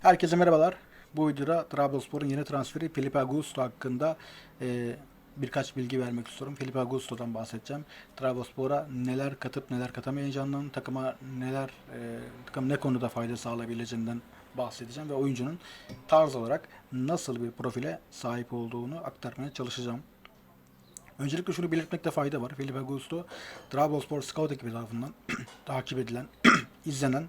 Herkese merhabalar. Bu videoda Trabzonspor'un yeni transferi Felipe Augusto hakkında e, birkaç bilgi vermek istiyorum. Felipe Augusto'dan bahsedeceğim. Trabzonspor'a neler katıp neler katamayacağından, takıma neler e, takım ne konuda fayda sağlayabileceğinden bahsedeceğim ve oyuncunun tarz olarak nasıl bir profile sahip olduğunu aktarmaya çalışacağım. Öncelikle şunu belirtmekte fayda var. Felipe Augusto, Trabzonspor Scout ekibi tarafından takip edilen, izlenen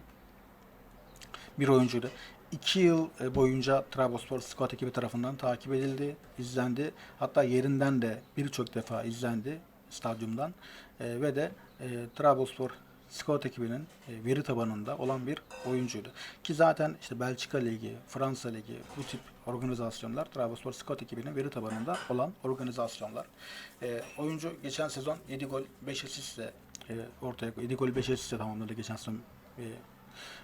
bir oyuncuydu. 2 yıl e, boyunca Trabzonspor Scout ekibi tarafından takip edildi, izlendi. Hatta yerinden de birçok defa izlendi stadyumdan E, ve de e, Trabzonspor Scout ekibinin e, veri tabanında olan bir oyuncuydu. Ki zaten işte Belçika Ligi, Fransa Ligi bu tip organizasyonlar Trabzonspor Scout ekibinin veri tabanında olan organizasyonlar. E, oyuncu geçen sezon 7 gol 5 asistle e, ortaya 7 gol 5 asistle tamamladı geçen sezon. E,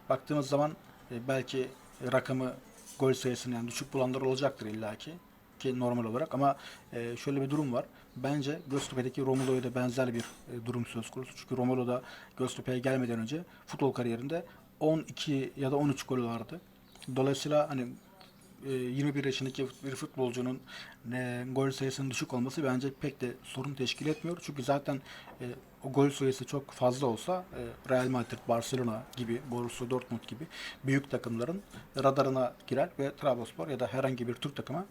baktığımız zaman e, belki rakamı gol sayısını yani düşük bulanlar olacaktır illaki ki normal olarak ama e, şöyle bir durum var. Bence Göztepe'deki Romulo'ya da benzer bir e, durum söz konusu. Çünkü Romulo da Göztepe'ye gelmeden önce futbol kariyerinde 12 ya da 13 golü vardı. Dolayısıyla hani 21 yaşındaki bir futbolcunun e, gol sayısının düşük olması bence pek de sorun teşkil etmiyor. Çünkü zaten e, o gol sayısı çok fazla olsa e, Real Madrid, Barcelona gibi, Borussia Dortmund gibi büyük takımların radarına girer ve Trabzonspor ya da herhangi bir Türk takımı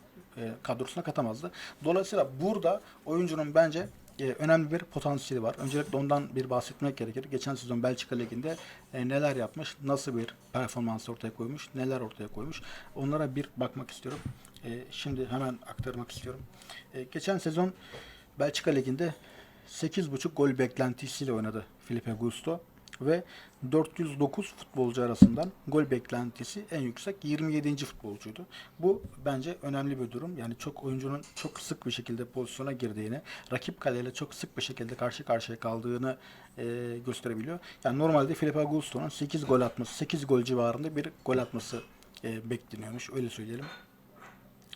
kadrosuna katamazdı. Dolayısıyla burada oyuncunun bence e, önemli bir potansiyeli var. Öncelikle ondan bir bahsetmek gerekir. Geçen sezon Belçika Ligi'nde e, neler yapmış, nasıl bir performans ortaya koymuş, neler ortaya koymuş. Onlara bir bakmak istiyorum. E, şimdi hemen aktarmak istiyorum. E, geçen sezon Belçika Ligi'nde 8.5 gol beklentisiyle oynadı Felipe Gusto ve 409 futbolcu arasından gol beklentisi en yüksek 27. futbolcuydu. Bu bence önemli bir durum. Yani çok oyuncunun çok sık bir şekilde pozisyona girdiğini, rakip kaleyle çok sık bir şekilde karşı karşıya kaldığını e, gösterebiliyor. Yani normalde Felipe Augusto'nun 8 gol atması, 8 gol civarında bir gol atması e, bekleniyormuş. Öyle söyleyelim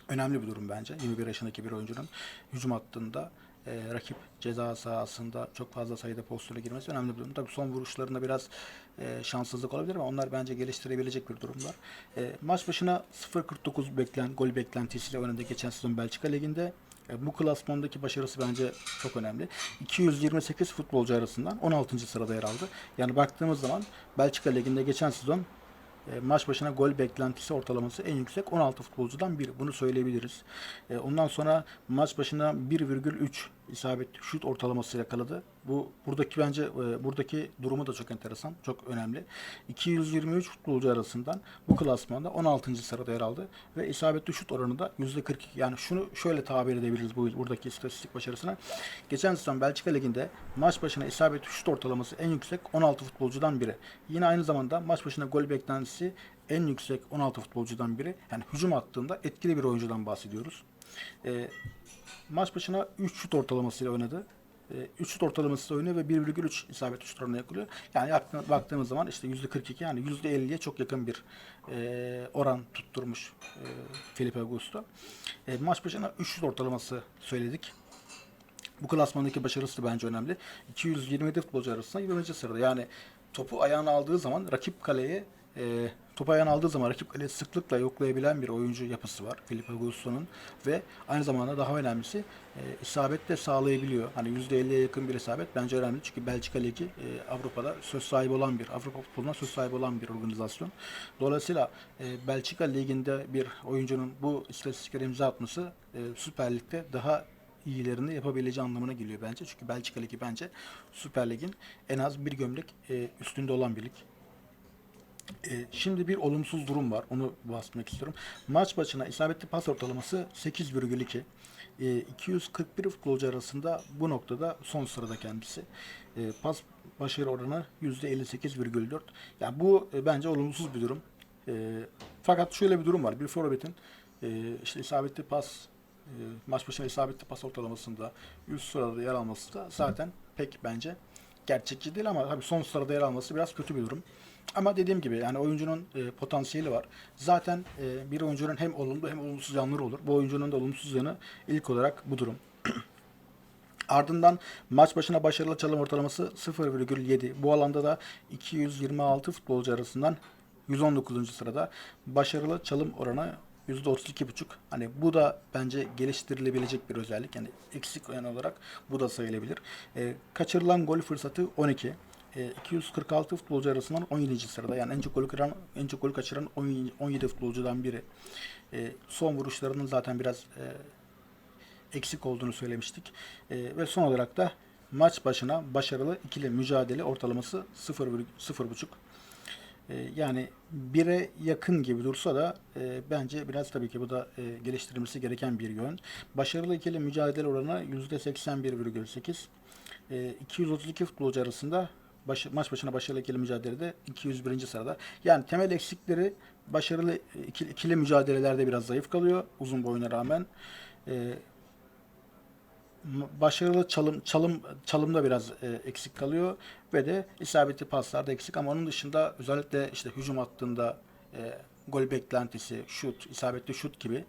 önemli bir durum bence. 21 yaşındaki bir oyuncunun hücum hattında e, rakip ceza sahasında çok fazla sayıda pozisyona girmesi önemli bir durum. Tabii son vuruşlarında biraz e, şanssızlık olabilir ama onlar bence geliştirebilecek bir durumlar. E, maç başına 0.49 beklen, gol beklentisiyle oynadı geçen sezon Belçika Ligi'nde. E, bu klasmandaki başarısı bence çok önemli. 228 futbolcu arasından 16. sırada yer aldı. Yani baktığımız zaman Belçika Ligi'nde geçen sezon e, maç başına gol beklentisi ortalaması en yüksek 16 futbolcudan biri. Bunu söyleyebiliriz. E, ondan sonra maç başına 1,3 isabet şut ortalaması yakaladı. Bu buradaki bence e, buradaki durumu da çok enteresan, çok önemli. 223 futbolcu arasından bu klasmanda 16. sırada yer aldı ve isabetli şut oranı da %42. Yani şunu şöyle tabir edebiliriz bu buradaki istatistik başarısına. Geçen sezon Belçika Ligi'nde maç başına isabetli şut ortalaması en yüksek 16 futbolcudan biri. Yine aynı zamanda maç başına gol beklentisi en yüksek 16 futbolcudan biri. Yani hücum hattında etkili bir oyuncudan bahsediyoruz. E, maç başına 3 şut ortalamasıyla oynadı. 3 şut ortalaması oynuyor ve 1,3 isabet şut oranına yakalıyor. Yani baktığımız zaman işte %42 yani %50'ye çok yakın bir e, oran tutturmuş e, Felipe Augusto. E, maç başına 3 şut ortalaması söyledik. Bu klasmandaki başarısı da bence önemli. 227 futbolcu arasında 20. sırada. Yani topu ayağına aldığı zaman rakip kaleye e, topu ayağına aldığı zaman rakip kaleyi sıklıkla yoklayabilen bir oyuncu yapısı var Felipe Augusto'nun ve aynı zamanda daha önemlisi e, isabet de sağlayabiliyor. Hani %50'ye yakın bir isabet bence önemli çünkü Belçika Ligi e, Avrupa'da söz sahibi olan bir Avrupa futboluna söz sahibi olan bir organizasyon. Dolayısıyla e, Belçika Ligi'nde bir oyuncunun bu istatistiklere imza atması e, Süper Lig'de daha iyilerini yapabileceği anlamına geliyor bence. Çünkü Belçika Ligi bence Süper Lig'in en az bir gömlek e, üstünde olan bir lig. E, şimdi bir olumsuz durum var. Onu bahsetmek istiyorum. Maç başına isabetli pas ortalaması 8,2. E, 241 futbolcu arasında bu noktada son sırada kendisi. E, pas başarı oranı %58,4. Yani bu e, bence olumsuz bir durum. E, fakat şöyle bir durum var. Bir forvetin e, işte isabetli pas e, maç başına isabetli pas ortalamasında üst sırada yer alması da zaten pek bence gerçekçi değil ama tabii son sırada yer alması biraz kötü bir durum. Ama dediğim gibi yani oyuncunun e, potansiyeli var. Zaten e, bir oyuncunun hem olumlu hem olumsuz yanları olur. Bu oyuncunun da olumsuz yanı ilk olarak bu durum. Ardından maç başına başarılı çalım ortalaması 0,7. Bu alanda da 226 futbolcu arasından 119. sırada. Başarılı çalım oranı %32,5. Hani bu da bence geliştirilebilecek bir özellik. Yani eksik oyan olarak bu da sayılabilir. E, kaçırılan gol fırsatı 12. E, 246 futbolcu arasından 17. sırada. Yani en çok gol kaçıran, en çok gol kaçıran 17 17 futbolcudan biri. E, son vuruşlarının zaten biraz e, eksik olduğunu söylemiştik. E, ve son olarak da maç başına başarılı ikili mücadele ortalaması 0,5. E, yani 1'e yakın gibi dursa da e, bence biraz tabii ki bu da e, geliştirilmesi gereken bir yön. Başarılı ikili mücadele oranı %81,8. E, 232 futbolcu arasında baş, maç başına başarılı ikili mücadelede 201. sırada. Yani temel eksikleri başarılı ikili, ikili mücadelelerde biraz zayıf kalıyor uzun boyuna rağmen. E, başarılı çalım çalım çalımda biraz e, eksik kalıyor ve de isabetli paslarda eksik ama onun dışında özellikle işte hücum hattında e, gol beklentisi, şut, isabetli şut gibi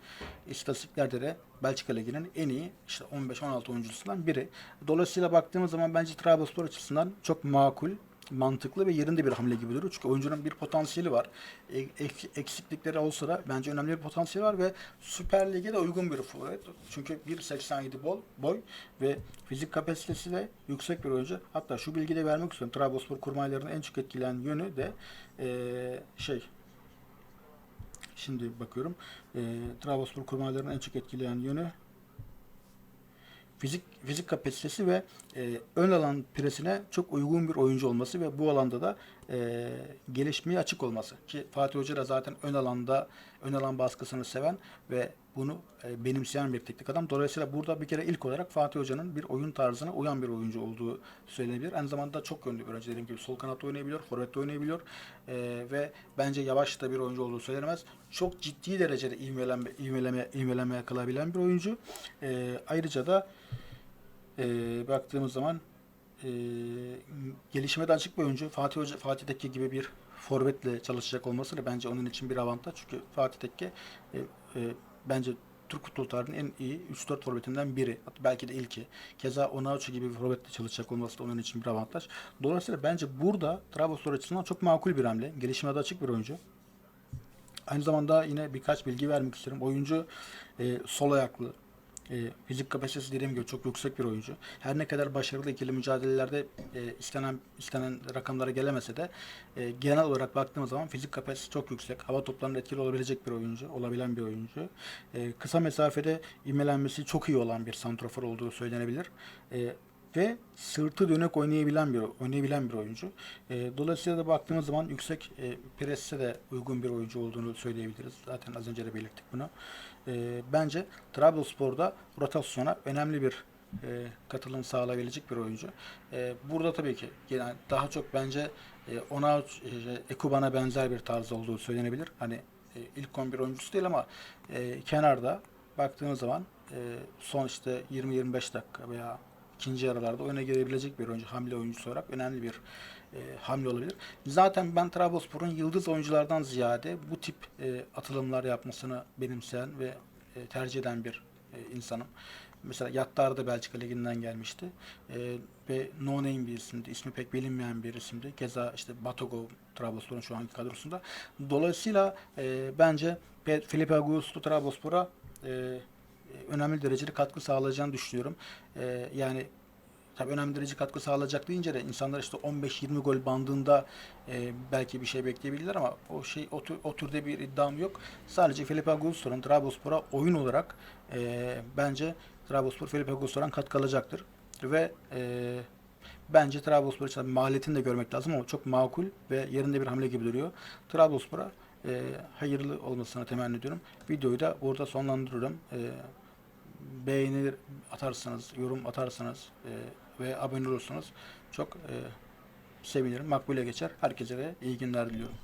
istatistiklerde de Belçika Ligi'nin en iyi işte 15-16 oyuncusundan biri. Dolayısıyla baktığımız zaman bence Trabzonspor açısından çok makul mantıklı ve yerinde bir hamle gibi duruyor. Çünkü oyuncunun bir potansiyeli var. E, ek- eksiklikleri olsa da bence önemli bir potansiyeli var ve Süper Lig'e de uygun bir forvet. Çünkü 1.87 bol, boy ve fizik kapasitesi de yüksek bir oyuncu. Hatta şu bilgiyi de vermek istiyorum. Trabzonspor kurmaylarının en çok etkileyen yönü de e, şey Şimdi bakıyorum. E, Trabzonspor kurmaylarının en çok etkileyen yönü fizik fizik kapasitesi ve e, ön alan presine çok uygun bir oyuncu olması ve bu alanda da e, gelişmeye açık olması. Ki Fatih Hoca da zaten ön alanda ön alan baskısını seven ve bunu e, benimseyen bir teknik adam. Dolayısıyla burada bir kere ilk olarak Fatih Hoca'nın bir oyun tarzına uyan bir oyuncu olduğu söylenebilir. Aynı zamanda çok yönlü bir oyuncu. Dediğim gibi sol kanatta oynayabiliyor, forvette oynayabiliyor e, ve bence yavaş da bir oyuncu olduğu söylenemez. Çok ciddi derecede ivmeleme, ivmeleme, ivmeleme kalabilen bir oyuncu. E, ayrıca da e, baktığımız zaman e, gelişime açık bir oyuncu. Fatih Hoca, Fatih Tekke gibi bir forvetle çalışacak olması da bence onun için bir avantaj. Çünkü Fatih Tekke e, e, bence Türk futbol tarihinin en iyi 3-4 forvetinden biri. Belki de ilki. Keza Onaçu gibi bir forvetle çalışacak olması da onun için bir avantaj. Dolayısıyla bence burada Trabzonspor açısından çok makul bir hamle. Gelişime de açık bir oyuncu. Aynı zamanda yine birkaç bilgi vermek isterim. Oyuncu e, sol ayaklı, e, fizik kapasitesi dediğim gibi çok yüksek bir oyuncu. Her ne kadar başarılı ikili mücadelelerde e, istenen istenen rakamlara gelemese de e, genel olarak baktığımız zaman fizik kapasitesi çok yüksek. Hava toplarında etkili olabilecek bir oyuncu, olabilen bir oyuncu. E, kısa mesafede ivmelenmesi çok iyi olan bir santrafor olduğu söylenebilir. E, ve sırtı dönek oynayabilen bir oynayabilen bir oyuncu. E, dolayısıyla da baktığımız zaman yüksek e, presse de uygun bir oyuncu olduğunu söyleyebiliriz. Zaten az önce de belirttik bunu. E, bence Trabzonspor'da rotasyona önemli bir e, katılım sağlayabilecek bir oyuncu. E, burada tabii ki yani daha çok bence e, ona e, Ekuban'a benzer bir tarz olduğu söylenebilir. Hani e, ilk 11 oyuncusu değil ama e, kenarda baktığınız zaman e, son işte 20-25 dakika veya ikinci yarılarda oyuna girebilecek bir oyuncu, hamle oyuncusu olarak önemli bir e, hamle olabilir. Zaten ben Trabzonspor'un yıldız oyunculardan ziyade bu tip e, atılımlar yapmasını benimseyen ve e, tercih eden bir e, insanım. Mesela Yattar da Belçika Ligi'nden gelmişti. E, ve no name bir isimdi. İsmi pek bilinmeyen bir isimdi. Keza işte Batogo Trabzonspor'un şu anki kadrosunda. Dolayısıyla e, bence Pe- Felipe Augusto Trabzonspor'a e, önemli derecede katkı sağlayacağını düşünüyorum. E, yani tabii önemli derece katkı sağlayacak deyince de insanlar işte 15-20 gol bandında e, belki bir şey bekleyebilirler ama o şey o, tür, o türde bir iddiam yok. Sadece Felipe Augusto'nun Trabzonspor'a oyun olarak e, bence Trabzonspor Felipe Augusto'dan katkı alacaktır. Ve e, bence Trabzonspor için maliyetini de görmek lazım ama çok makul ve yerinde bir hamle gibi duruyor. Trabzonspor'a e, hayırlı olmasını temenni ediyorum. Videoyu da burada sonlandırıyorum. E, beğeni atarsanız, yorum atarsanız e, ve abone olursanız çok e, sevinirim. Makbule geçer. Herkese de iyi günler diliyorum.